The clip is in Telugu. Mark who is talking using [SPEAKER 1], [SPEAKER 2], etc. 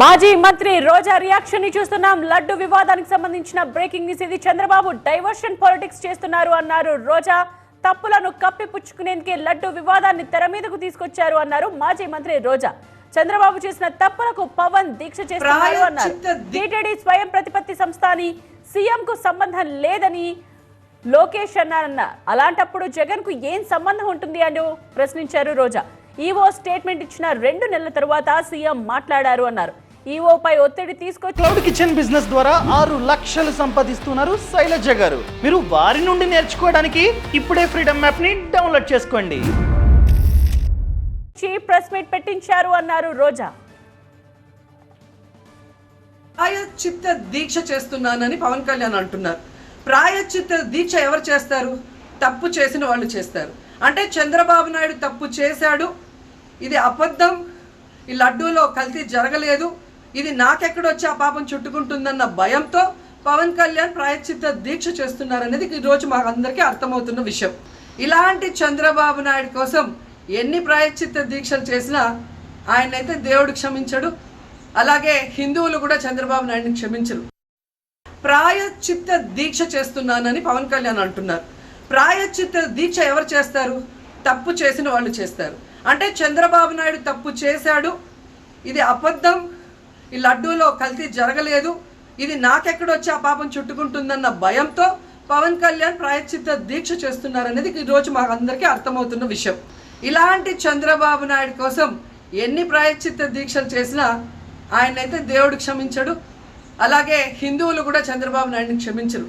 [SPEAKER 1] మాజీ మంత్రి రోజా రియాక్షన్ని చూస్తున్నాం. లడ్డు వివాదానికి సంబంధించిన బ్రేకింగ్ న్యూస్ ఇది. చంద్రబాబు డైవర్షన్ పాలిటిక్స్ చేస్తున్నారు అన్నారు రోజా. తప్పులను కప్పిపుచ్చుకునేందుకే లడ్డు వివాదాన్ని తెర మీదకు తీసుకొచ్చారు అన్నారు మాజీ మంత్రి రోజా. చంద్రబాబు చేసిన తప్పులకు పవన్ దీక్ష చేస్తున్నారు అన్నారు. టీటీడీ స్వయం ప్రతిపత్తి సంస్థ అని సీఎం కు సంబంధం లేదని లోకేష్ అన్నారన్న అలాంటప్పుడు జగన్కు ఏం సంబంధం ఉంటుంది అని ప్రశ్నించారు రోజా. ఈవో స్టేట్మెంట్ ఇచ్చిన రెండు నెలల తరువాత సీఎం మాట్లాడారు అన్నారు. ఈవోపై ఒత్తిడి తీసుకొచ్చి
[SPEAKER 2] క్లౌడ్ కిచెన్ బిజినెస్ ద్వారా ఆరు లక్షలు సంపాదిస్తున్నారు శైలజ గారు. మీరు వారి నుండి నేర్చుకోవడానికి ఇప్పుడే ఫ్రీడమ్ యాప్ని డౌన్లోడ్ చేసుకోండి
[SPEAKER 1] ప్రెస్ మీట్ పెట్టించారు అన్నారు రోజా.
[SPEAKER 3] ప్రాయశ్చిత్త దీక్ష చేస్తున్నానని పవన్ కళ్యాణ్ అంటున్నారు. ప్రాయశ్చిత్త దీక్ష ఎవరు చేస్తారు? తప్పు చేసిన వాళ్ళు చేస్తారు. అంటే చంద్రబాబు నాయుడు తప్పు చేశాడు ఇది అబద్ధం. ఈ లడ్డూలో కల్తీ జరగలేదు. ఇది నాకెక్కడొచ్చి ఆ పాపం చుట్టుకుంటుందన్న భయంతో పవన్ కళ్యాణ్ ప్రాయశ్చిత్త దీక్ష చేస్తున్నారనేది ఈరోజు మాకు అందరికీ అర్థమవుతున్న విషయం. ఇలాంటి చంద్రబాబు నాయుడు కోసం ఎన్ని ప్రాయశ్చిత్త దీక్షలు చేసినా ఆయనైతే దేవుడు క్షమించడు. అలాగే హిందువులు కూడా చంద్రబాబు నాయుడిని క్షమించరు. ప్రాయశ్చిత్త దీక్ష చేస్తున్నానని పవన్ కళ్యాణ్ అంటున్నారు. ప్రాయశ్చిత్త దీక్ష ఎవరు చేస్తారు? తప్పు చేసిన వాళ్ళు చేస్తారు. అంటే చంద్రబాబు నాయుడు తప్పు చేశాడు. ఇది అబద్ధం. ఈ లడ్డూలో కల్తీ జరగలేదు. ఇది నాకెక్కడొచ్చి ఆ పాపం చుట్టుకుంటుందన్న భయంతో పవన్ కళ్యాణ్ ప్రాయశ్చిత్త దీక్ష చేస్తున్నారనేది ఈరోజు మాకు అందరికీ అర్థమవుతున్న విషయం. ఇలాంటి చంద్రబాబు నాయుడు కోసం ఎన్ని ప్రాయశ్చిత్త దీక్షలు చేసినా ఆయనైతే దేవుడు క్షమించడు. అలాగే హిందువులు కూడా చంద్రబాబు నాయుడిని క్షమించరు.